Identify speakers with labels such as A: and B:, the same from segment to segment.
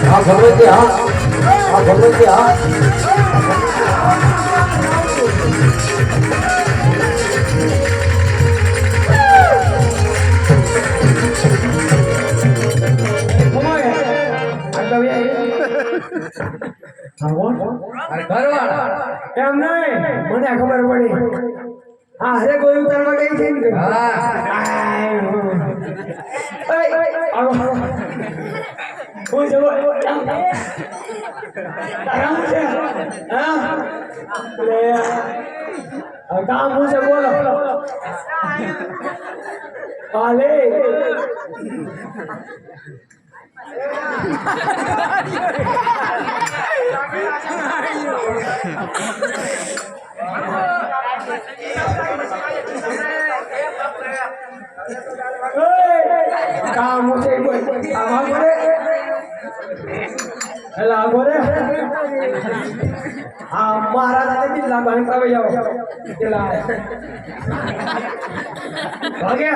A: હા. ભગવતી હા. હા ભગવતી હા
B: મને ખબર પડી. હા હરે કોઈ ઉતારવા ગઈ છે ને. હું. જવો. હું છે. હા કામ હું છે બોલો. પાલે કામ હું છે બોલ આવા બોલે એલા બોલે આ મારા સાથે કેટલા બાંધ કરાવી જાવ કેટલા ભાગે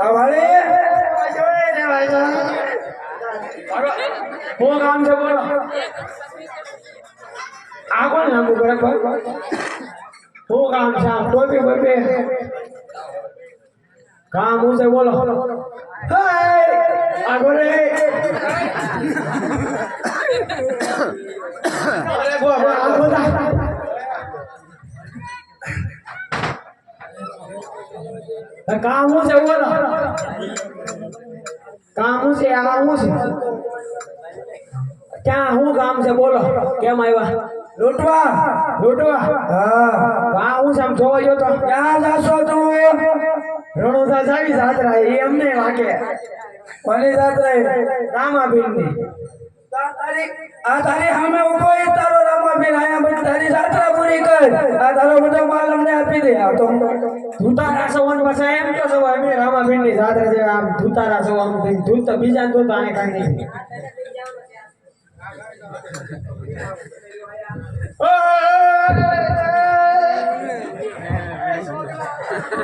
B: આવાલે હું કામ છે? બોલો આ કોણ નામ બરાબર હું કામ છે આમ ટોપી બોપી કામ હું છે, બોલો. આગળ બો બો કામ હું છે, બોલો. કામ હું છે, આ હું છે. ક્યાં, હું કામ છે, બોલો. કેમ આવ્યા? લૂંટવા. લૂંટવા. હા. હા હું છે જોવા ગયો તો. ક્યાં જાશો તું રણોદા જાવી જાત્રા એ અમને વાગે. કોની જાત્રા રામાબીનની આ તારી સામે ઊભો એ તારો રામાબીન આયા બધી તારી જાત્રા પૂરી કર. આ તારો બધો માલ અમને આપી દે. આ તો ધૂતારા સવન પાસે એમ કે સવ અમે રામાબીનની જાત્રા જે આમ ધૂતારા સવ આમ ધૂત બીજા ધૂત આને કાંઈ નહીં.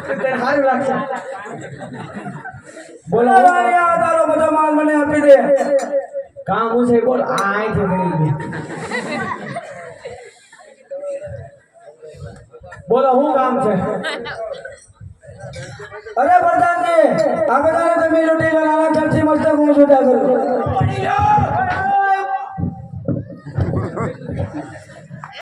B: તને સારું લાગશે બોલો આ તારો બધો માલ મને આપી દે. કામ હું છે બોલ. આય અહીંથી બોલો શું કામ છે? અરે પ્રધાનજી આ બધાને તમે લૂંટી લેવાના ખર્ચી મસ્તક હું સુધા કરું